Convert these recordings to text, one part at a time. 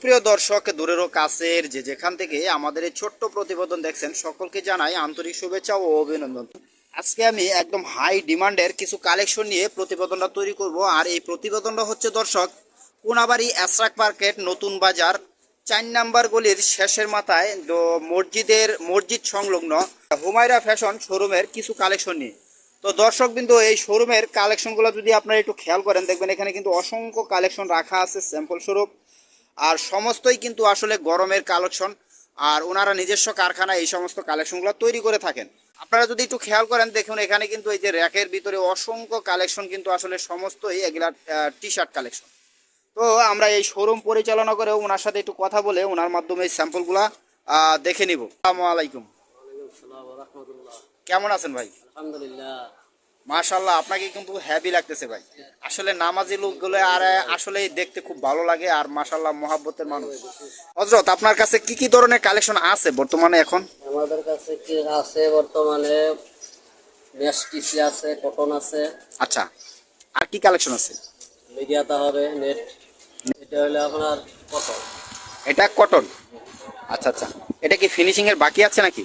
সুপ্রিয় দর্শক, দূরেরও কাছের যে যেখান থেকে আমাদের এই ছোট্ট প্রতিবেদন দেখছেন, সকলকে জানাই আন্তরিক শুভেচ্ছা ও অভিনন্দন। আজকে আমি একদম হাই ডিমান্ডের কিছু কালেকশন নিয়ে প্রতিবেদনটা তৈরি করব। আর এই প্রতিবেদনটা হচ্ছে, দর্শক, কোনাবাড়ি অ্যাসরাক মার্কেট নতুন বাজার, চার নাম্বার গলির শেষের মাথায় মসজিদের মসজিদ সংলগ্ন হুমায়রা ফ্যাশন শোরুমের কিছু কালেকশন নিয়ে। তো দর্শক বিন্দু এই শোরুমের কালেকশনগুলো যদি আপনারা একটু খেয়াল করেন, দেখবেন এখানে কিন্তু অসংখ্য কালেকশন রাখা আছে স্যাম্পল স্বরূপ। আর সমস্তই কিন্তু আসলে গরমের কালেকশন। আর ওনারা নিজস্ব কারখানা এই সমস্ত কালেকশনগুলো তৈরি করে থাকেন। আপনারা যদি একটু খেয়াল করেন দেখুন এখানে কিন্তু এই যে র্যাকের ভিতরে অসংখ্য কালেকশন কিন্তু আসলে সমস্তই এগুলা টি শার্ট কালেকশন। তো আমরা এই শোরুম পরিচালনা করে ওনার সাথে একটু কথা বলে ওনার মাধ্যমে এই স্যাম্পলগুলা দেখে নিব। আসসালামু আলাইকুম। কেমন আছেন ভাই? আলহামদুলিল্লাহ। মাশাল্লাহ আপনাকে কিন্তু হ্যাপি লাগতেছে ভাই। আসলে নামাজি লোকগুলো আর আসলে দেখতে খুব ভালো লাগে আর মাশাল্লাহ মহাব্বতের মানুষ। হজরত আপনার কাছে কি কি ধরনের কালেকশন আছে বর্তমানে এখন? আমাদের কাছে কি আছে বর্তমানে? মেশ টিসি আছে কটন আছে। আচ্ছা আর কি কালেকশন আছে? মিডিয়াতে হবে নেট। এটা হলো আপনার কটন। এটা কটন? আচ্ছা আচ্ছা। এটা কি ফিনিশিং এর বাকি আছে নাকি?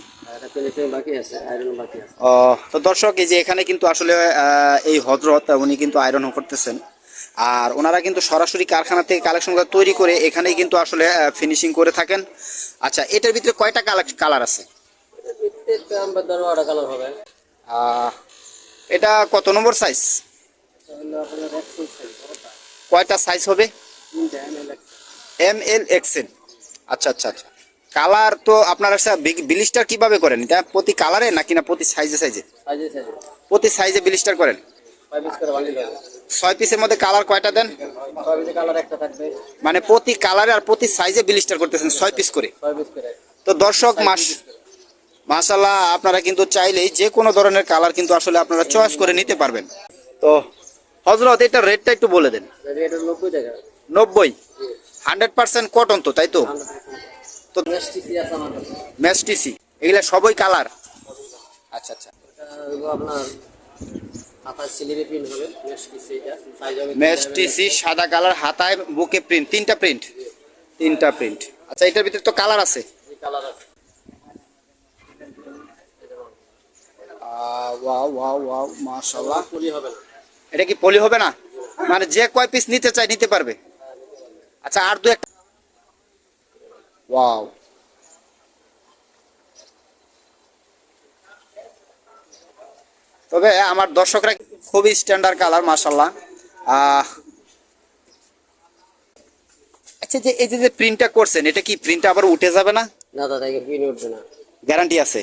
তো দর্শক এই যে এখানে কিন্তু আসলে এই হজরত উনি কিন্তু আয়রন করতেছেন। আর ওনারা কিন্তু সরাসরি কারখানা থেকে কালেকশনগুলো তৈরি করে এখানেই কিন্তু আসলে ফিনিশিং করে থাকেন। আচ্ছা এটার ভিতরে কয়টা কালার আছে? এটা কত নম্বর সাইজ কয়টা সাইজ হবে? এম এল এক্সেল আচ্ছা আচ্ছা আচ্ছা। কালার তো আপনারা বিলিস্টার কীভাবে করেন? এটা প্রতি কালারে নাকি না প্রতি সাইজে সাইজে সাইজে সাইজে প্রতি সাইজে বিলিস্টার করেন? ছয় পিসের মধ্যে কালার কয়টা দেন? মানে প্রতি কালারে আর প্রতি সাইজে বিলিস্টার করতেছেন ছয় পিস করে? তো দর্শক মাস মাসাল্লাহ আপনারা কিন্তু চাইলেই যে কোনো ধরনের কালার কিন্তু আসলে আপনারা চয়েস করে নিতে পারবেন। তো হজরত এটা রেটটা একটু বলে দেন। নব্বই হান্ড্রেড পার্সেন্ট কটন তো তাই তো? তো ম্যাস্টিসি এগুলা সবই কালার আচ্ছা আচ্ছা। আপনার ম্যাস্টিসি সাদা কালার হাতায় বুকে প্রিন্ট তিনটা প্রিন্ট তিনটা প্রিন্ট আচ্ছা এটার ভিতরে তো কালার আছে। এটা কি পলি হবে না? মানে যে কয় পিস নিতে চাই নিতে পারবে। আচ্ছা আর দু একটা ওয়াও তবে আমার দর্শকরা খুবই স্ট্যান্ডার্ড কালার মাশাল্লাহ আচ্ছা যে এই যে যে প্রিন্টটা করছেন এটা কি প্রিন্টটা আবার উঠে যাবে না? না দাদা প্রিন্ট উঠবে না। গ্যারান্টি আছে?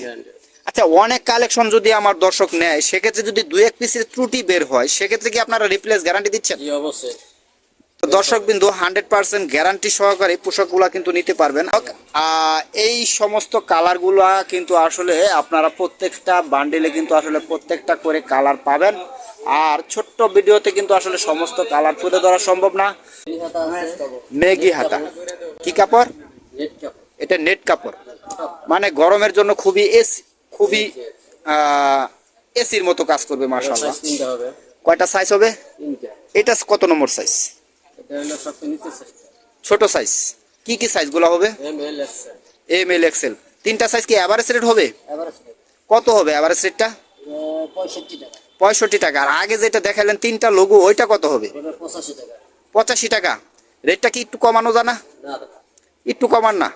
আচ্ছা অনেক কালেকশন যদি আমার দর্শক নেয় সেক্ষেত্রে যদি দুই এক পিসের ত্রুটি বের হয় সেক্ষেত্রে কি আপনারা রিপ্লেস গ্যারান্টি দিচ্ছেন? জি অবশ্যই। দর্শক বিন্দু হান্ড্রেড পার্সেন্ট গ্যারান্টি সহকারে পোশাকগুলা কিন্তু নিতে পারবেন। এই সমস্ত কালারগুলা কিন্তু আসলে আপনারা প্রত্যেকটা বান্ডিলে কিন্তু আসলে প্রত্যেকটা করে কালার পাবেন। আর ছোট্ট ভিডিওতে কিন্তু আসলে সমস্ত কালার তুলে ধরা সম্ভব না। মেগি হাতা। কি কাপড়? এটা নেট কাপড়। মানে গরমের জন্য খুবই এসি খুবই এসির মতো কাজ করবে মার্শাল্লাহ সাইজ কয়টা সাইজ হবে? এটা কত নম্বর সাইজ? এটা হলো সবচেয়ে নিচে সাইজ ছোট সাইজ কি কি সাইজগুলো হবে? M L X M L XL তিনটা সাইজ কি অ্যাভারেজ রেট হবে? কত হবে অ্যাভারেজ রেটটা পঁয়ষট্টি টাকা। পঁয়ষট্টি টাকা। আর আগে যেটা দেখালেন তিনটা লোগো ওইটা কত হবে? পঁচাশি টাকা। পঁচাশি টাকা। রেটটা কি একটু কমানো জানা? একটু কমান না।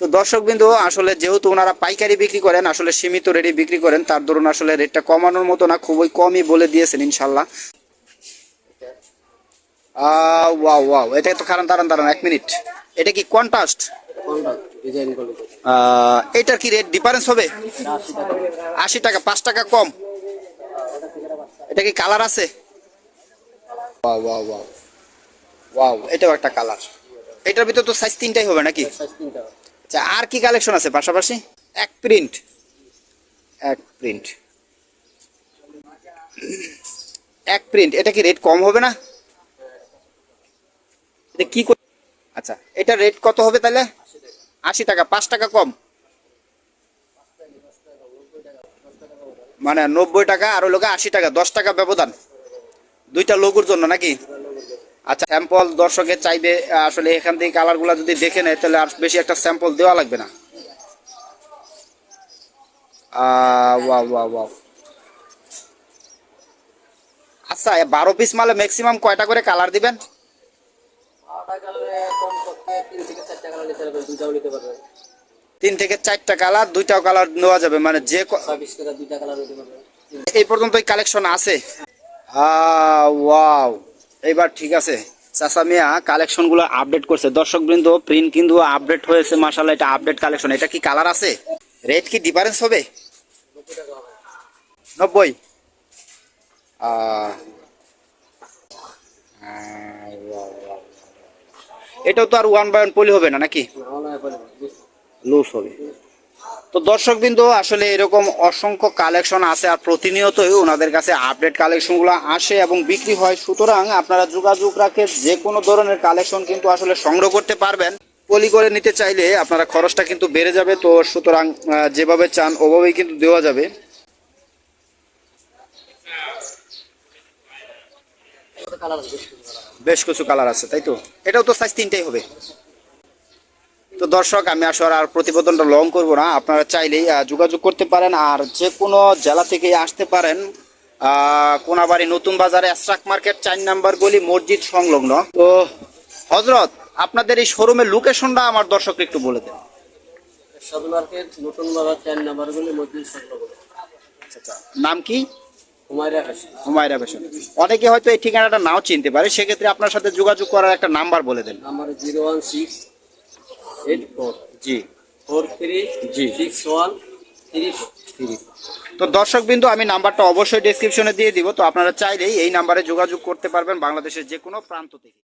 তো দর্শক বিন্দু আসলে যেহেতু ওনারা পাইকারি বিক্রি করেন আসলে সীমিত রেটে বিক্রি করেন তার দরুন আসলে রেটটা কমানোর মতো না খুবই কমই বলে দিয়েছেন ইনশাল্লাহ। ওয়াও ওয়াও এটা তো কারণ দাঁড়ান দাঁড়ান এক মিনিট। এটা কি কন্ট্রাস্ট কোনটা এটার কি রেট ডিফারেন্স হবে? আশি টাকা। পাঁচ টাকা কম। এটা কি কালার আছে? ওয়াও ওয়াও ওয়াও ওয়াও এটাও একটা কালার এটার ভিতর তো সাইজ তিনটাই হবে নাকি? আচ্ছা আর কি কালেকশন আছে পাশাপাশি? এক প্রিন্ট এক প্রিন্ট এক প্রিন্ট এটা কি রেট কম হবে না? কি আচ্ছা এটা রেট কত হবে তাহলে? আশি টাকা, পাঁচ টাকা কম। মানে নব্বই টাকা আর লোকে আশি টাকা, দশ টাকা ব্যবধান। দুইটা লোগোর জন্য নাকি? আচ্ছা স্যাম্পল দর্শকে চাইবে, আসলে এখান থেকে কালারগুলো যদি দেখে নেয়, তাহলে আর বেশি একটা স্যাম্পল দেওয়া লাগবে না। ওয়াও ওয়াও আচ্ছা বারো পিস মালে ম্যাক্সিমাম কয়টা করে কালার দিবেন? তিন থেকে চারটা কালার চারটা কালার নেওয়া যাবে মানে যে দুইটা এই পর্যন্ত কালেকশন আছে। ওয়াও। এইবার ঠিক আছে। চাচা মিয়া কালেকশনগুলো আপডেট করছে। দর্শকবৃন্দ প্রিন্ট কিন্তু আপডেট হয়েছে মাসাল্লাহ এটা আপডেট কালেকশন। এটা কি কালার আছে? রেট কি ডিফারেন্স হবে? নব্বই টাকা হবে নব্বই আহ, আহ, wow, wow. এটাও তো আর ওয়ান বাই ওয়ান পলি হবে না নাকি? লুজ হবে। তো দর্শক বিন্দু আসলে এরকম অসংখ্য কালেকশন আছে আর প্রতিনিয়তই ওনাদের কাছে আপডেট কালেকশনগুলো আসে এবং বিক্রি হয়। সুতরাং আপনারা যোগাযোগ রাখে, যে কোনো ধরনের কালেকশন কিন্তু আসলে সংগ্রহ করতে পারবেন। পলি করে নিতে চাইলে আপনারা খরচটা কিন্তু বেড়ে যাবে, তো সুতরাং যেভাবে চান ওভাবেই কিন্তু দেওয়া যাবে। কালার বেশ কিছু কালার আছে তাই তো? এটাও তো সাইজ তিনটাই হবে। তো দর্শক আমি আসলে আর প্রতিবেদনটা লং করব না। আপনারা চাইলেই যোগাযোগ করতে পারেন আর যে কোনো জেলা থেকে আসতে পারেন কোনাবাড়ি নতুন বাজারে স্ট্রাক মার্কেট চার নাম্বার গলি মসজিদ সংলগ্ন। তো হজরত আপনাদের এই শোরুমের লোকেশনটা আমার দর্শককে একটু বলে দেন। সব মার্কেট নতুন বাজার চার নাম্বার গুলি মসজিদ সংলগ্ন। নাম কি? হুমায়রা ফ্যাশন অনেকে হয়তো এই ঠিকানাটা নাও চিনতে পারে সেক্ষেত্রে আপনার সাথে যোগাযোগ করার একটা নাম্বার বলে দেন। Number zero one six eight four. জি। ফোর থ্রি জি। সিক্স ওয়ান থ্রি তো দর্শক বিন্দু আমি নাম্বারটা অবশ্যই ডেসক্রিপশনে দিয়ে দিব। তো আপনারা চাইলেই এই নাম্বারে যোগাযোগ করতে পারবেন বাংলাদেশের যে কোনো প্রান্ত থেকে।